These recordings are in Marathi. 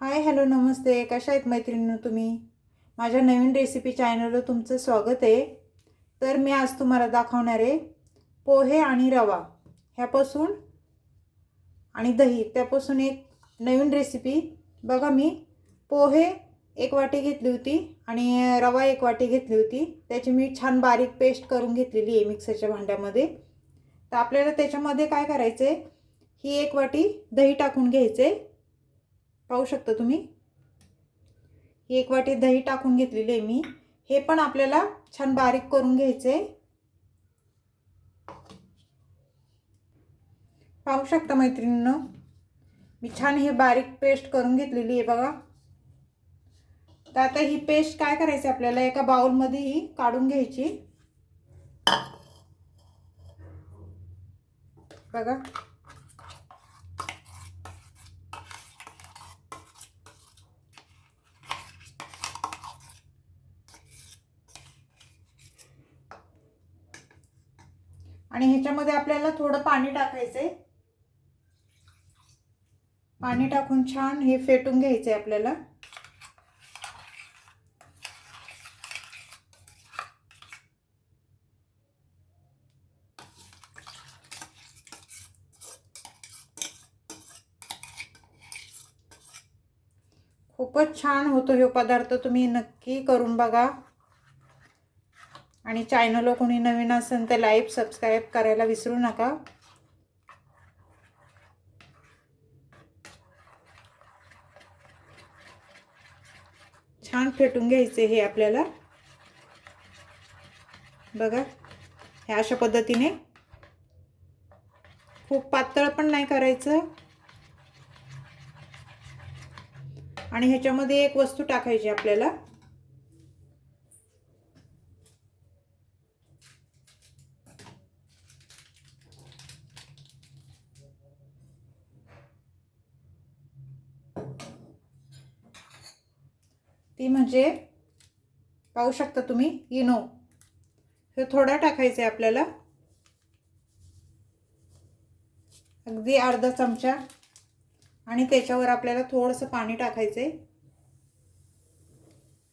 हाय हॅलो नमस्ते. कशा आहेत मैत्रिणीनं तुम्ही? माझ्या नवीन रेसिपी चॅनलवर तुमचं स्वागत आहे. तर मी आज तुम्हाला दाखवणार आहे पोहे आणि रवा. ह्यापासून आणि दही. त्यापासून एक नवीन रेसिपी बघा मी पोहे एक वाटी घेतली होती आणि रवा एक वाटी घेतली होती. त्याची मी छान बारीक पेस्ट करून घेतलेली आहे मिक्सरच्या भांड्यामध्ये. तर आपल्याला त्याच्यामध्ये काय करायचं आहे ही एक वाटी दही टाकून घ्यायचं आहे पाहू शकता तुम्ही? ही एक वाटी दही टाकून घेतलेली आहे मी. हे पण आपल्याला छान बारीक करून घ्यायचे. पाहू शकता मैत्रिणींनो? मी छान हे बारीक पेस्ट करून घेतलेली आहे बघा. तर आता ही पेस्ट काय करायची आपल्याला? एका बाउलमध्ये ही काढून घ्यायची. बघा. आणि ह्याच्यामध्ये आपल्याला थोडं पाणी टाकायचंय. पाणी टाकून छान हे फेटून घ्यायचंय आपल्याला. खूपच छान होतो हे पदार्थ तुम्ही नक्की करून बघा. आणि चॅनलवर कोणी नवीन असेल तर लाईक सबस्क्राईब करायला विसरू नका. छान फेटून घ्यायचे हे आपल्याला. बघा ह्या अशा पद्धतीने. खूप पातळ पण नाही करायचं. आणि ह्याच्यामध्ये एक वस्तू टाकायची आपल्याला. ती म्हणजे पाहू शकता तुम्ही इनो हे थोडा टाकायचं आहे आपल्याला. अगदी अर्धा चमचा. आणि त्याच्यावर आपल्याला थोडंसं पाणी टाकायचं आहे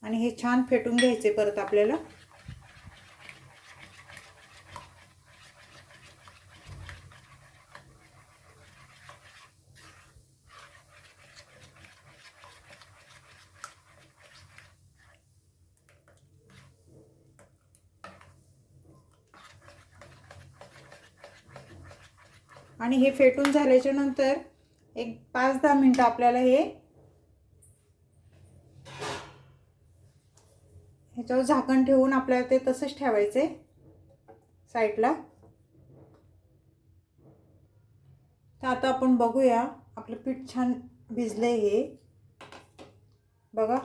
आणि हे छान फेटून घ्यायचे परत आपल्याला. आणि हे फेटून झाल्याच्यानंतर एक पाच दहा मिनटं आपल्याला हे ह्याच्यावर झाकण ठेवून आपल्याला ते तसंच ठेवायचे साईडला. तर आता आपण बघूया आपलं पीठ छान भिजले हे. बघा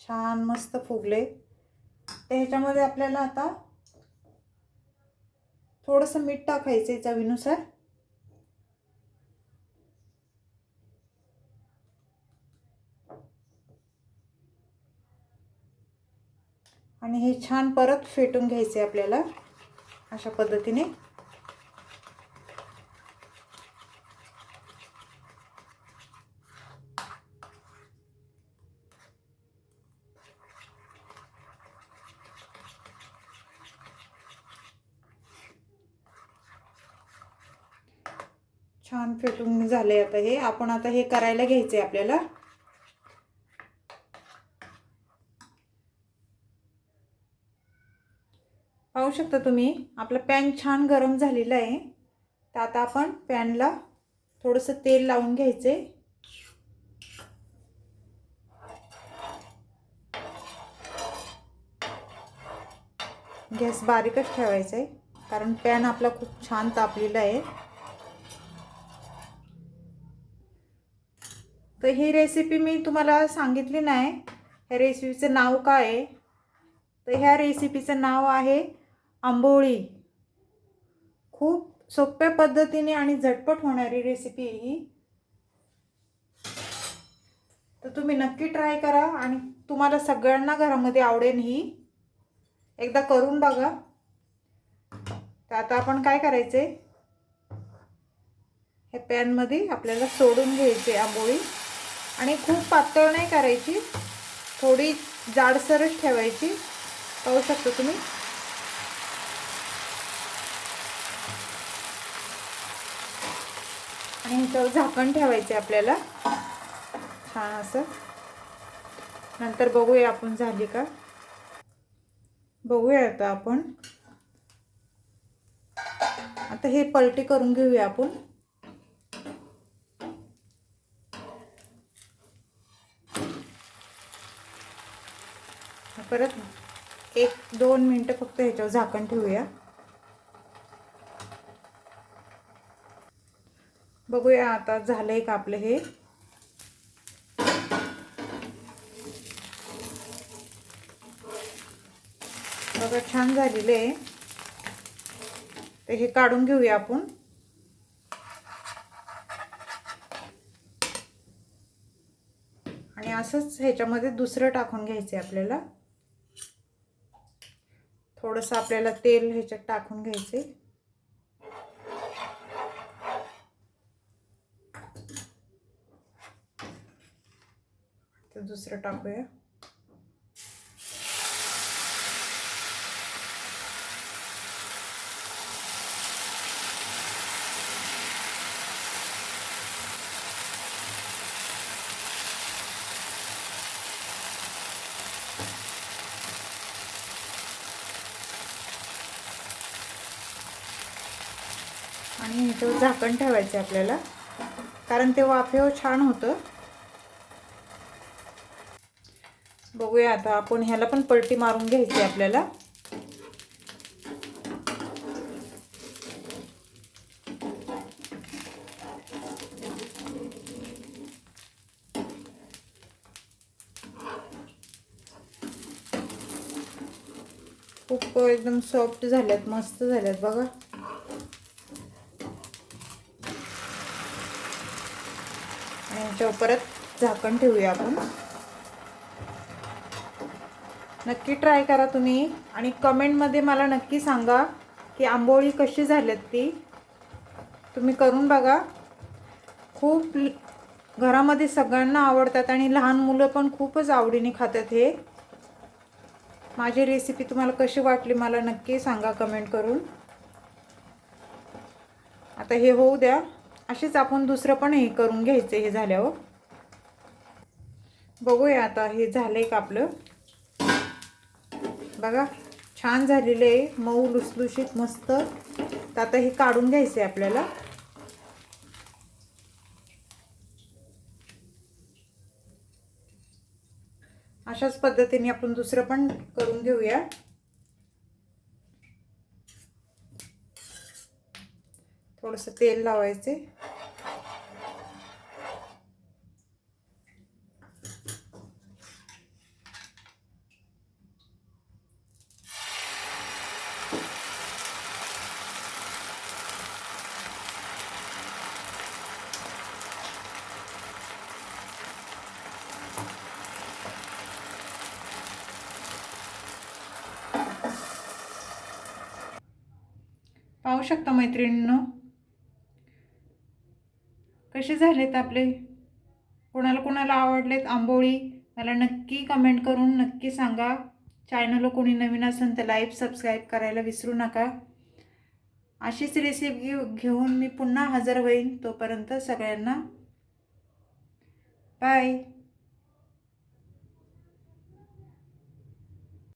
छान मस्त फुगले तर ह्याच्यामध्ये आपल्याला आता थोडंसं मीठ टाकायचं आहे चवीनुसार. आणि हे छान परत फेटून घ्यायचे आपल्याला. अशा पद्धतीने. छान फेटून झाले आता हे. आपण आता हे करायला घ्यायचे आपल्याला. पाहू शकता तुम्ही आपला पॅन छान गरम झालेला आहे. तर आता आपण पॅनला थोडंसं तेल लावून घ्यायचे. गॅस बारीकच ठेवायचा आहे कारण पॅन आपला खूप छान तापलेला आहे. तर ही रेसिपी मी तुम्हाला सांगितली नाही. ह्या रेसिपीचं नाव काय आहे? तर ह्या रेसिपीचं नाव आहे आंबोळी. खूप सोप्या पद्धतीने आणि झटपट होणारी रेसिपी आहे ही. तर तुम्ही नक्की ट्राय करा आणि तुम्हाला सगळ्यांना घरामध्ये आवडेल ही. एकदा करून बघा. तर आता आपण काय करायचे? हे पॅनमध्ये आपल्याला सोडून घ्यायचे आंबोळी. आणि खूप पातळ नाही करायची. थोडी जाडसरच ठेवायची. पाहू शकता तुम्ही? आणि ह्याच्यावर झाकण ठेवायचे आपल्याला. छान असं. नंतर बघूया आपण झाली का. बघूया आता आपण. आता हे पलटी करून घेऊया आपण. परत एक दोन मिनटं फक्त ह्याच्यावर झाकण ठेवूया. बघूया आता झालं आहे का आपलं हे. बघा छान झालेलं आहे. तर हे काढून घेऊया आपण. आणि असंच ह्याच्यामध्ये दुसरं टाकून घ्यायचं आहे आपल्याला. थोडंसं आपल्याला तेल ह्याच्यात टाकून घ्यायचे तर दुसरं टाकूया. आणि ह्याच्यावर झाकण ठेवायचं आपल्याला. कारण ते वाफेव छान होतं. बघूया आता आपण ह्याला पण पलटी मारून घ्यायची आपल्याला. खूप एकदम सॉफ्ट झाल्यात मस्त झाल्यात बघा. आणि परत झाकण ठेवूया आपण. नक्की ट्राय करा तुम्ही. आणि कमेंटमध्ये मला नक्की सांगा की आंबोळी कशी झाल्यात ती. तुम्ही करून बघा. खूप घरामध्ये सगळ्यांना आवडतात आणि लहान मुलं पण खूपच आवडीने खातात हे. माझी रेसिपी तुम्हाला कशी वाटली मला नक्की सांगा कमेंट करून. आता हे होऊ द्या. असेच आपण दुसरं पण हे करून घ्यायचं हे झाल्यावर. बघूया आता हे झालं आहे का आपलं. बघा छान झालेलं आहे. मऊ लुसलुशीत मस्त. तर आता हे काढून घ्यायचं आहे आपल्याला. अशाच पद्धतीने आपण दुसरं पण करून घेऊया. थोडंसं तेल लावायचे शकता मैत्रिणींनो? कसे झालेत आपले? कोणाला कोणाला आवडलेत? आंबोळी मला नक्की कमेंट करून नक्की सांगा. चॅनल कोणी नवीन असेल तर लाईव्ह सबस्क्राईब करायला विसरू नका. अशीच रेसिपी घेऊ घेऊन मी पुन्हा हजर होईन तोपर्यंत सगळ्यांना. बाय